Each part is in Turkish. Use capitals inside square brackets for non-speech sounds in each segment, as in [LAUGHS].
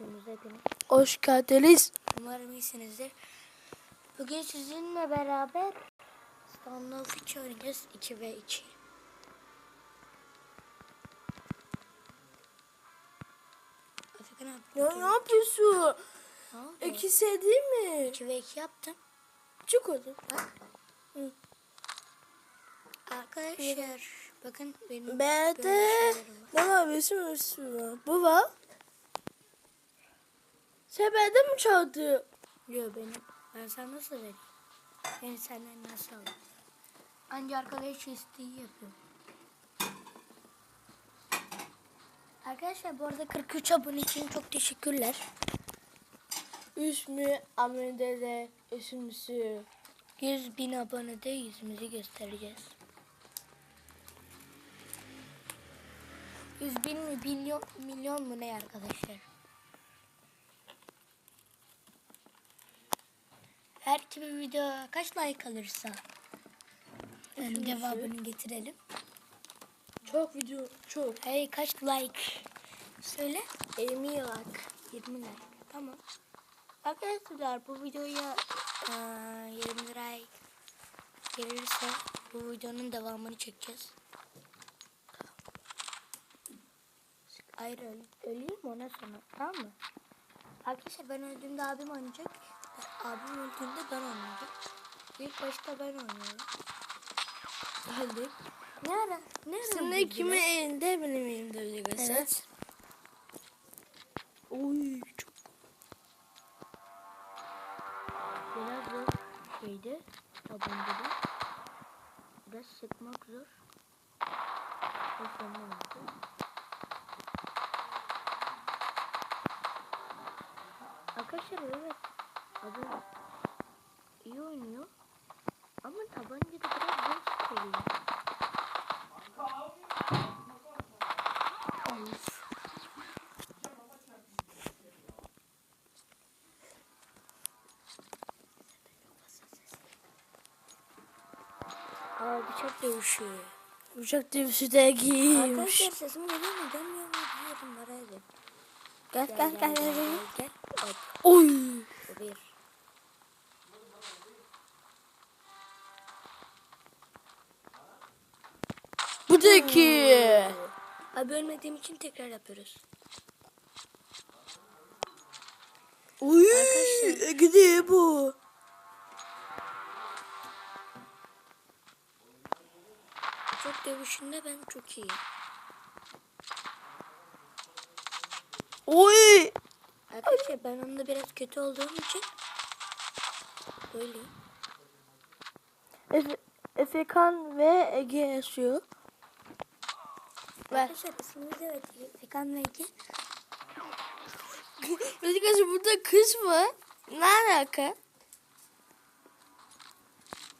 videomuza hepiniz. Hoş geldiniz. Umarım iyisinizdir. Bugün sizinle beraber Standoff 2 oynayacağız. 2 ve 2. Efekan abi. Ya ne yapıyorsun? Ne oldu? İkisi değil mi? 2 ve 2 yaptım. Çık oğlum. Bak. Hı. Arkadaşlar bakın benim Ben de ne yapıyorsun Müslüman? Benden mi çaldın? Yok benim. Ben sana nasıl vereyim? Ben senden nasıl alayım? Anca arkadaş isteği yapıyorum. Arkadaşlar bu arada 43 abone için çok teşekkürler. Üsmü, amendele, üsmüsü. 100 bin abonede yüzümüzü göstereceğiz. 100 bin mi milyon, milyon mu ne arkadaşlar? Her iki bir video kaç like alırsa yani cevabını getirelim. Çok video, çok. Hey kaç like? Söyle. 20 like. 20 like. Tamam. Arkadaşlar bu videoya eee, 20 like gelirse bu videonun devamını çekeceğiz. Öl- öleyim ondan sonra tamam mı? Arkadaşlar ben öldüğümde abim oynayacak. Abim öldüğünde ben oynayacağım. İlk başta ben oynuyorum. Öldük. Ne ara? Ne ara öldürdün kimin elinde benim elimde öyle göster. Evet. Oy çok. Biraz zor şeydi. Tabancada. Biraz sıkmak zor. O sonra oldu. Arkadaşlar evet. Adam iyi oynuyor. Ama tabancada biraz zor sıkılıyor. Of. Aa dövüşü. Uçak dövüşü de giymiş. Arkadaşlar sesim geliyor mu? Gelmiyor mu? Biliyorum bana edin. Gel gel gel gel. gel. Gel. Hop. Oy. Bu bir. Bu da iki. Abi ölmediğim için tekrar yapıyoruz. Oy. Arkadaşlar. Gidiyor bu. Dövüşünde ben çok iyiyim. Oy. Arkadaşlar ben onda biraz kötü olduğum için böyleyim. Efe, Efekan ve Ege yaşıyor. Arkadaşlar ismimiz evet Fekan ve Ege. [LAUGHS] Arkadaşlar burada kız var. Ne alaka?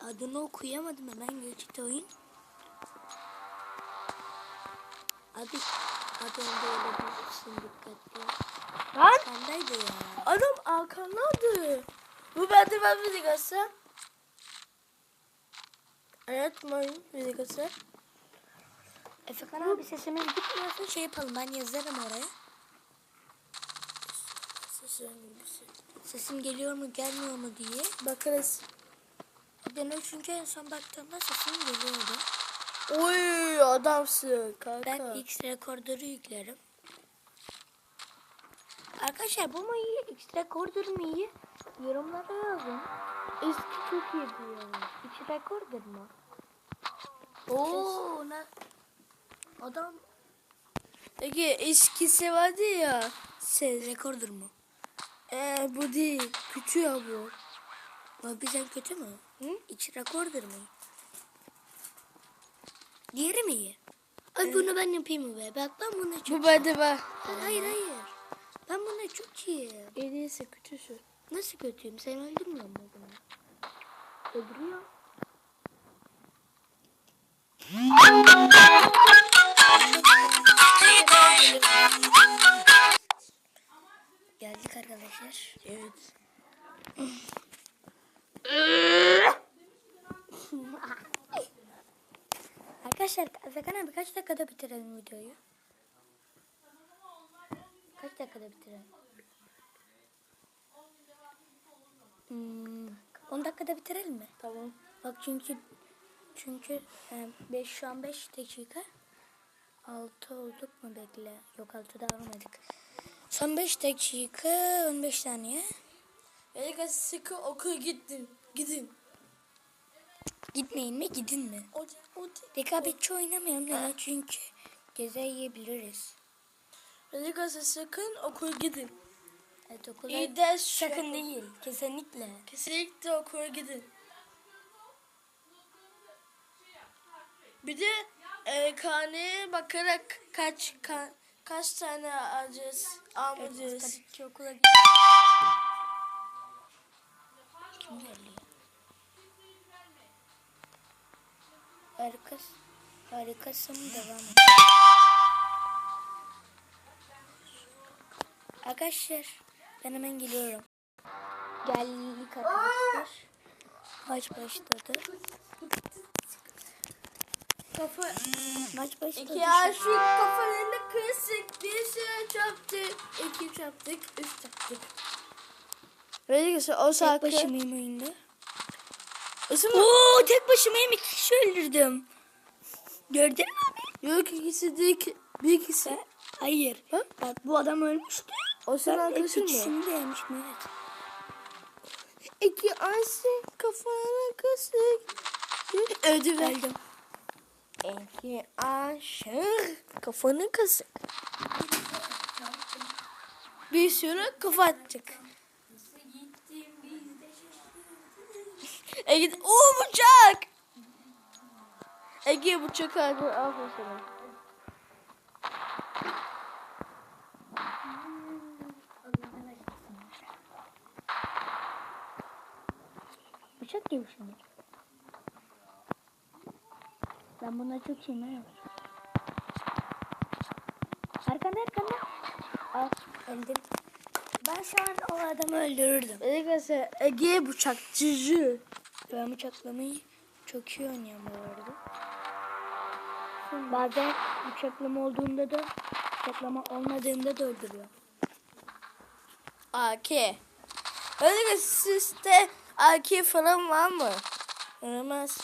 Adını okuyamadım hemen geçti oyun. Abi adı önde olabilirsin dikkatli. Lan Sendeydi ya. adam arkandadır. Bu bende ben bir göster. Evet mayın bir göster. Efekan abi sesimiz gitmiyorsa şey yapalım ben yazarım oraya. Sesim geliyor mu gelmiyor mu diye. Bakarız. Ben çünkü en son baktığımda sesim geliyordu. Oy adamsın kanka. Ben X rekorderu yüklerim. Arkadaşlar bu mu iyi? X rekorder mu iyi? Yorumlara yazın. Eski çok iyiydi ya. X rekorder mu? Oo ne? Adam Ege eskisi vardı ya. Ses. rekorder mu? Ee, bu değil. Küçük ya bu. O bizden kötü mü? Hı? X rekorder mu? Diğeri mi iyi? Ay bunu ben yapayım mı be? Bak ben buna çok Bu bende var. Hayır hayır. Ben buna çok iyiyim. En iyisi küçüsü. Nasıl kötüyüm? Sen öldürmüyor musun bunu? Öldürüyor. Geldik arkadaşlar. Evet. [LAUGHS] [LAUGHS] Arkadaşlar Efekan abi kaç dakikada bitirelim videoyu? Kaç dakikada bitirelim? Hmm, 10 dakikada bitirelim mi? Tamam. Bak çünkü çünkü 5 şu an 5 dakika. 6 olduk mu bekle. Yok 6 daha olmadık. Son 5 dakika 15 saniye. Melika sıkı okula gittin. Gidin. Gitmeyin mi gidin mi? O, o, Rekabetçi oynamayalım neden? Çünkü geze yiyebiliriz. Melika sakın okula gidin. Evet okula İyi ders sakın değil. Kesinlikle. Kesinlikle okula gidin. Bir de e, karneye bakarak kaç ka, kaç tane alacağız, almayacağız. Tabii ki okula gidin. Kim geliyor? Harikasın. Harikasın devam et. Arkadaşlar ben hemen geliyorum. Geldik arkadaşlar. Maç başladı. Kafa, Maç başladı. iki ya şu kafalarını kırsık. Bir sürü çarptık. İki çarptık, üç çarptık. Melika o Tek şarkı. başımayım oyunda. Isın Oo tek başımayım iki kişi öldürdüm. Gördün mü abi? Yok ikisi değil ki. Bir ikisi. Hayır. Ha? Bak bu adam ölmüştü. O Ben arkadaşın mı? kişini de yemişim evet. İki Ayşe kafana kısık. Öldü ver. Öldüm. İki Ayşe kafanı kısık. Bir sürü kafa attık. Ege o bıçak. Ege bıçak aldı. Aferin sana. Bıçak gibi şimdi. Ben buna çok iyiyim ha. Arkanda arkanda. Al öldüm. Ben şu an o adamı öldürürdüm. Ege Ege bıçakçıcı. Ben bıçaklamayı çok iyi oynuyorum bu arada. Bazen bıçaklama olduğunda da bıçaklama olmadığında da öldürüyor. AK. Ege sizde AK falan var mı? Olamaz.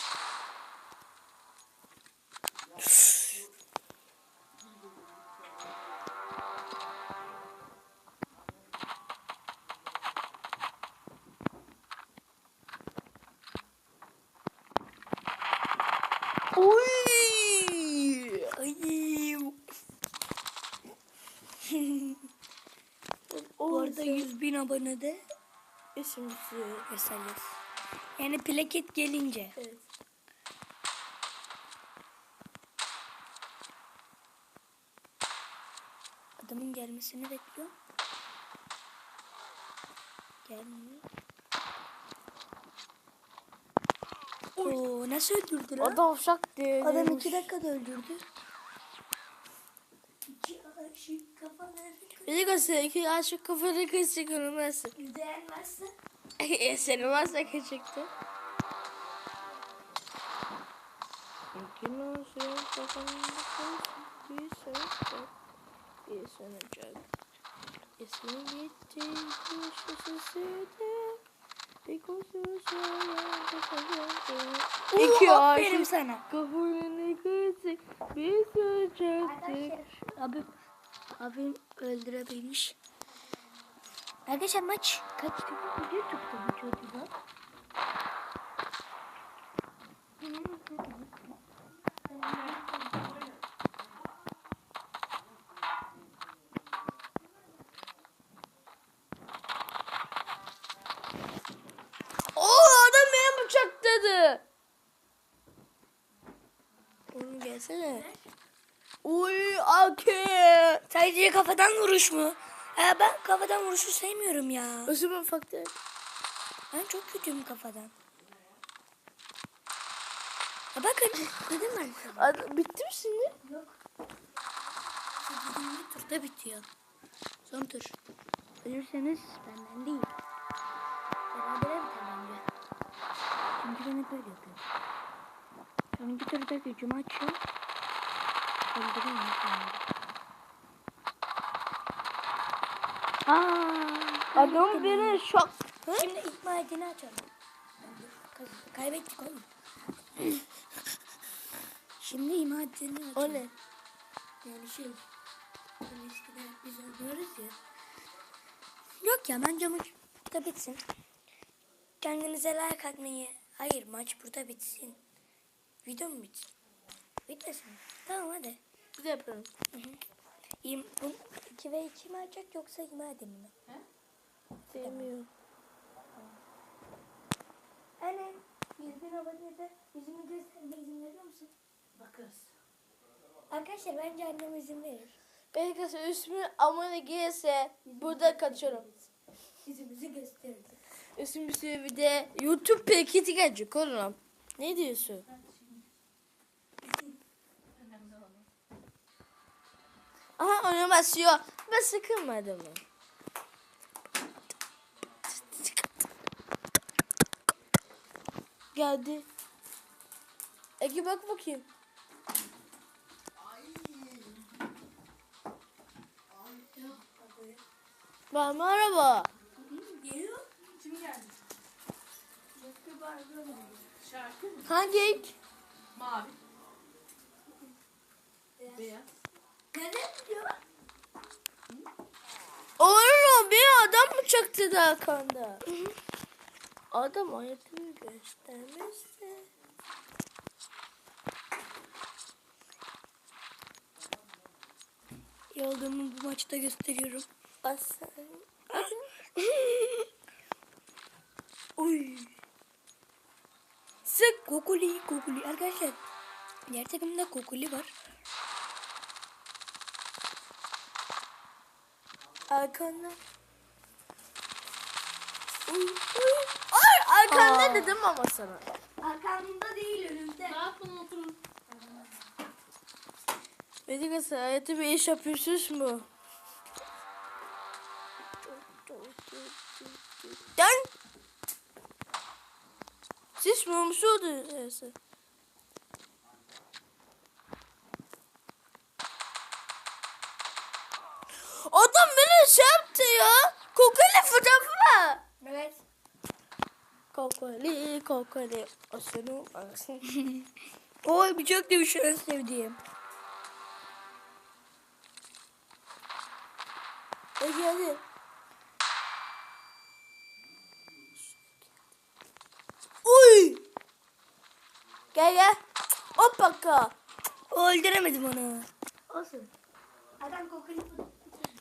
Oy! Ay. Bu arada 100 bin abonede İsimlisi. mesajız. Yani plaket gelince. Evet. Adamın gelmesini bekliyorum. Gelmiyor. Oo nasıl öldürdü lan? O da uşak diye. Adam iki dakikada öldürdü. İki aşık kafaları Bir de iki aşık kısık olmazsın. Beğenmezse E, Senin varsa kaçıktı. İki aşık kafanı bir söz bir sanacak. İsmi gitti bir kuzu İki aferin aşık sana. kafanı kısık bir söz Abim, abim öldürebilmiş. Arkadaşlar maç kaç dakika video tuttu bu çocuğa? Oo adam beni bıçakladı. Oğlum gelsene. Uy Aki. Sadece kafadan vuruş mu? Ha, ben kafadan vuruşu sevmiyorum ya. Osman faktör. Ben çok kötüyüm kafadan. Ha, bakın dedim ben. Ad- bitti mi şimdi? Yok. Sekizinci turda bitiyor. Son tur. Ölürseniz benden değil. Berabere biter bence. Çünkü ben hep öyle yapıyorum. Sonuncu turda gücümü açıyorum. Öldürüyorum insanları. Aa. Adam beni şok. Şimdi ikma edini açalım. Kaybettik oğlum. Şimdi ima edini açalım. O ne? Yani şey. Hani de biz oynuyoruz ya. Yok ya bence maç burada bitsin. Kendinize like atmayı. Hayır maç burada bitsin. Video mu bitsin? Bitmesin. Tamam hadi. Bir de yapalım. İm, bu 2 ve 2 mi açacak yoksa ima edin mi? Bilmiyorum. Anne 100 bin abonede yüzümü gösterme izin veriyor musun? Bakarız. Arkadaşlar bence annem izin verir. Belki üstüme amına gelirse burada kaçıyorum. Yüzümüzü gösterir. Üstüm bir de YouTube paketi gelecek oğlum. Ne diyorsun? Aha onu basıyor. Ben sıkılmadım. mı? Geldi. Ege bak bakayım. Ben merhaba. Geliyor. Kim geldi? Şarkı mı? Hangi ek? Mavi. Beyaz. Diyor. Oğlum bir adam mı çaktı da arkanda? Adam ayetini göstermişti. Yolduğumu bu maçta gösteriyorum. Aslan. [LAUGHS] Oy. Sık kokuli kokuli. Arkadaşlar diğer takımda kokuli var. Arkanda. Uy, uy. Ay arkanda Aa. dedim ama sana. Arkamda değil önümde. Ne yapın oturun. Medik hayatı bir iş yapıyorsunuz mu? Gel. Siz mumsu oldu neyse. Adam beni şey yaptı ya. Kokoli fotoğrafı mı? Evet. Kokoli, kokoli. O senin arasın. [LAUGHS] Oy çok demiş en sevdiğim. E geldi. Uy. Gel gel. Hoppaka. Öldüremedim onu. Olsun. Adam kokuli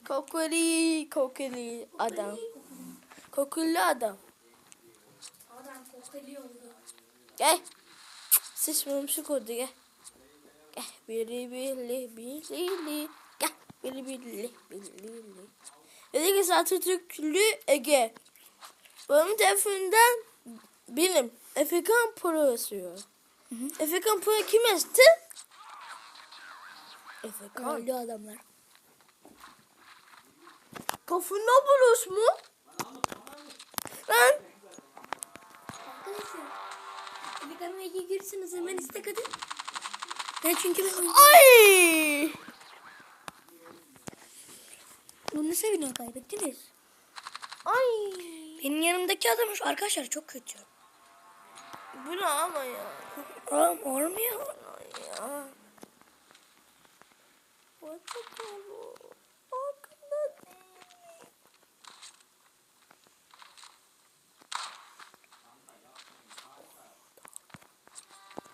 Kokoli, kokoli adam. Kokuli adam. Kokuli oldu. Gel. Siz mumsuk oldu gel. Gel. Biri biri biri Gel. Biri biri biri Dedi ki Atatürklü Ege. Benim telefonumdan benim. Efekan Pro yazıyor. Efekan Pro kim yazdı? Efekan. Öldü adamlar. Kafında bulus mu? Lan. Bir kameraya girsiniz hemen istek atın. Ben çünkü ben. Ay. Bunu seviniyor kaybettiniz. Ay. Benim yanımdaki adam şu arkadaşlar çok kötü. Bu ne ama ya? Oğlum olmuyor. Ay ya. Bakalım. Hakkında değil.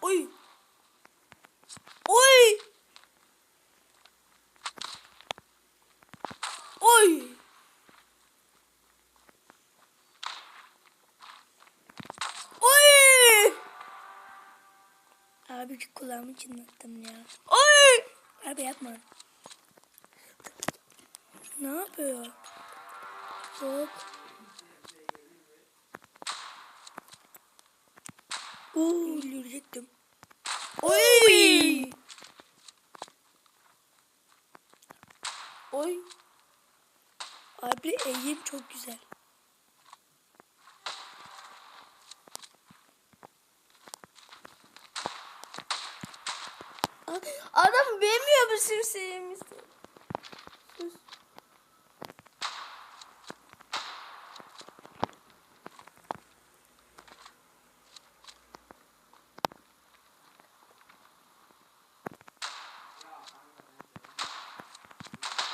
Oy. Oy. Oy. Oy. Abi kulağımı çınlattım ya. Oy. Abi yapma. Ne yapıyor? Yok. Oo, öldürecektim. Oy. Oy. Abi eğim çok güzel. sevmiş. Sus.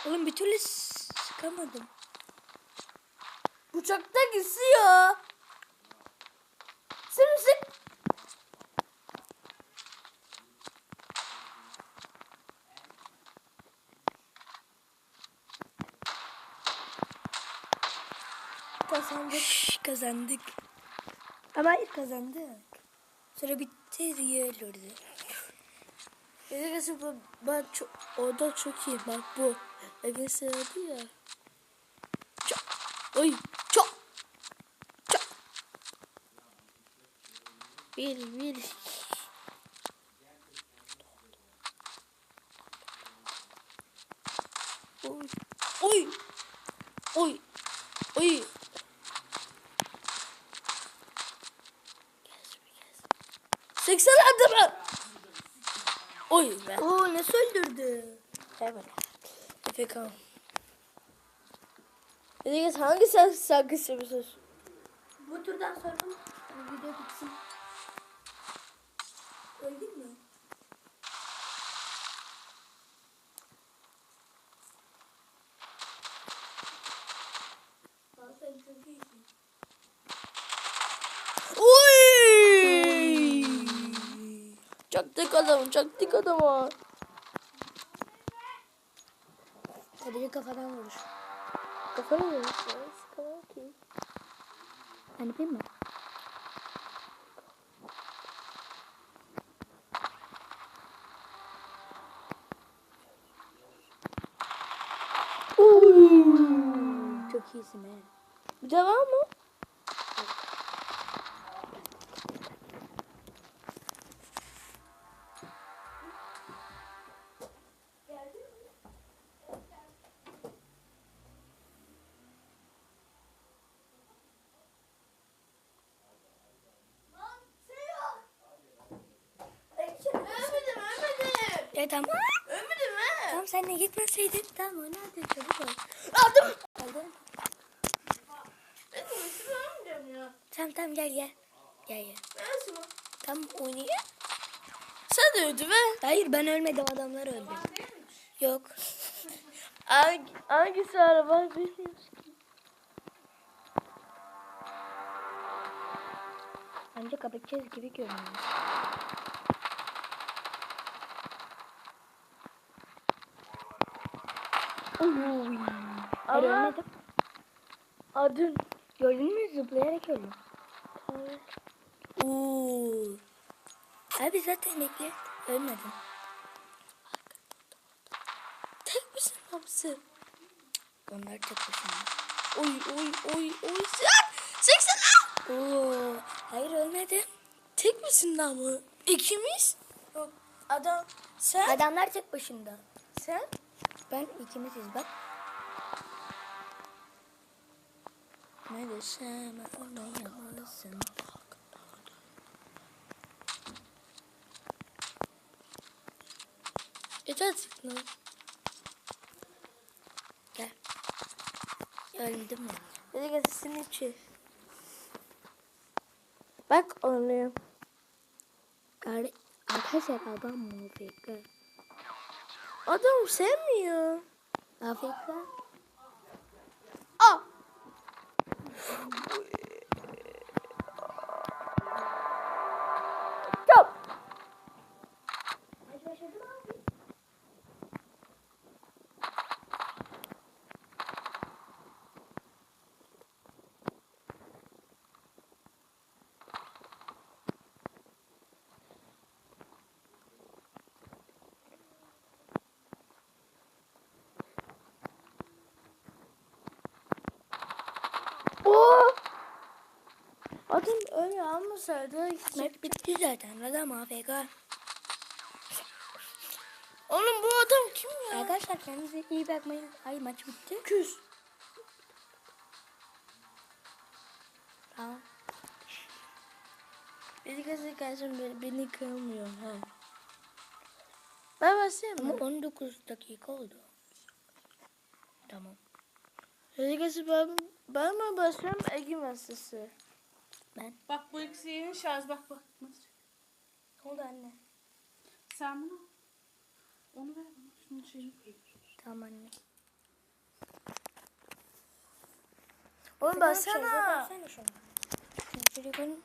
Oğlum bir türlü sıkamadım. Uçakta gitsin ya. Kazandık. Ama hayır kazandık. Sonra bitti diye ölürdü. Arkadaşlar bu, bak çok, o da çok iyi. Bak bu. Arkadaşlar adı ya. Çok. Oy. Çok. Çok. Bir, bir. Oy. Oy. Oy. Oy. Seksen adı mı? Oy be. Oo nasıl öldürdü? Evet. Efekan. Peki hangi sen şarkı seviyorsunuz? Bu turdan sonra video bitsin. Öldün mü? Oy! Çaktık adamı, çaktık adamı. Sadece kafadan vurur. Kafana mı? Sıkamam ki. Ben yapayım mı? Çok iyisin he. Bir de var mı? Ya tamam. Ölmedim he. Tamam sen de gitmeseydin. Tamam o nerede çabuk ol. Aldım. Ya. Tamam tamam gel gel. Gel gel. Şunu. Tamam oynayayım. Sen de öldü be. Hayır ben ölmedim adamlar öldü. Yok. [LAUGHS] Hangi, hangisi araba bilmiyorum. Bence kapatacağız gibi görünüyor. Oy. Hayır Ama adın. Gördün mü zıplayarak öldüm. Oo. Abi zaten bekle. Ölmedim. Tek misin hamsi? Onlar tek başına. Oy oy oy oy. Sen! Seksen Oo. Hayır ölmedim. Tek misin lan mı? İkimiz? Yok. Adam. Sen? Adamlar tek başında. Sen? Ben ikimiziz bak. Ne desem anlayamazsın. Yeter lan. Gel. Öldüm ben. Hadi gel senin için. Bak. Gari Arkadaşlar adam mı Afrika? Adam sevmiyor. Afrika? Aa. Top. Oo. Adam öyle almasaydı Maç bitti zaten. Adam AFK. Oğlum bu adam kim ya? Arkadaşlar kendinize iyi bakmayın. Ay maç bitti. Küs. Tamam. Beni kızı karşım beni, kırmıyor ha. Ben basayım Ama mı? 19 dakika oldu. Tamam. Kızı ben, ben mi basıyorum Ege masası? Ben. Bak bu ikisi yeni şarj bak bak. Nasıl? Ne oldu anne? Sen bunu. Onu ver bana. Şunu şeyini koyayım. Tamam anne. Oğlum Baksana. Çocukların...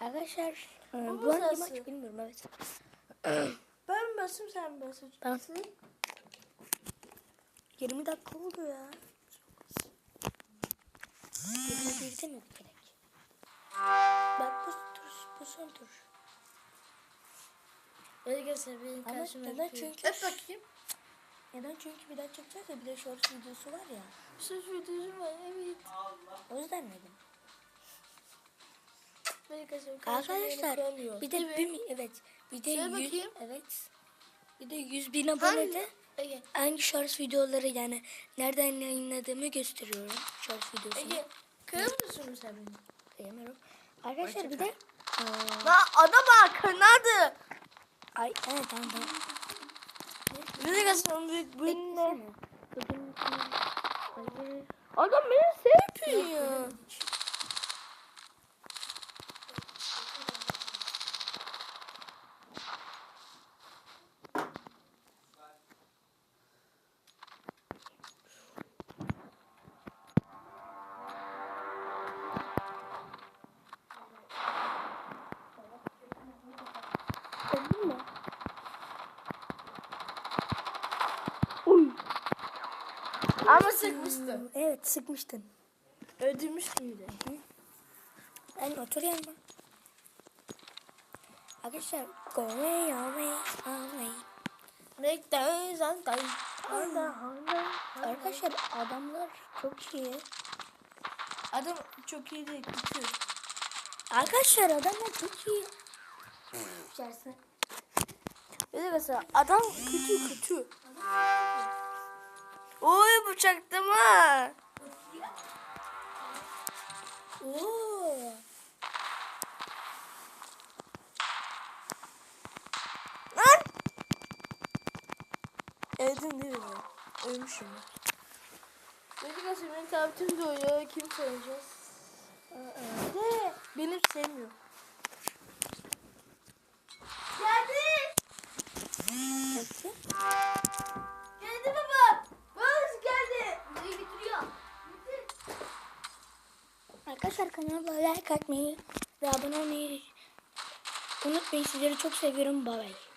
Arkadaşlar e, Bu bu hangi maç bilmiyorum evet. [CLEARS THROAT] Ben mi basayım sen mi basıyorsun? Tamam. 20 dakika oldu ya. 21'de mi bitirek? Bak bu tur, bu son. Hadi gel sen benim Ama karşıma. neden? Çünkü- Öp bakayım. Neden? Çünkü bir daha çekeceğiz ya bir de shorts videosu var ya. Söz videosu var evet. O yüzden dedim. Benim karşıma karşıma Arkadaşlar bir de bir mi? Evet. Bir de Söyle 100 bakayım. evet. Bir de 100 bin abonede Ege. hangi shorts videoları yani nereden yayınladığımı gösteriyorum. Shorts videosunu. Ege. Kırır mısın sen beni? Beğeniyorum. Arkadaşlar bir de La adam arkandadı. ay evet tamam tamam. Beklesene. Bugün hayır. Adam beni sevmiyor. Ama sıkmıştım. Evet sıkmıştın. Öldürmüştüm bir de. Ben otur yanıma. Arkadaşlar go away away away. Nektar zantay. Arkadaşlar adamlar çok iyi. Adam çok iyi değil. Kötü. Arkadaşlar adamlar çok iyi. İçerisi. Bir de mesela adam kötü kötü. Bıçaktım ha. Oo. Lan. Öldüm değil mi? Ölmüşüm. Çocuk asımın tabletim doğuyor. Kim soracağız? De benim sevmiyor. Geldi. Peki. Geldi Arkadaşlar kanalıma like atmayı ve abone olmayı unutmayın. Sizleri çok seviyorum. Bye bye.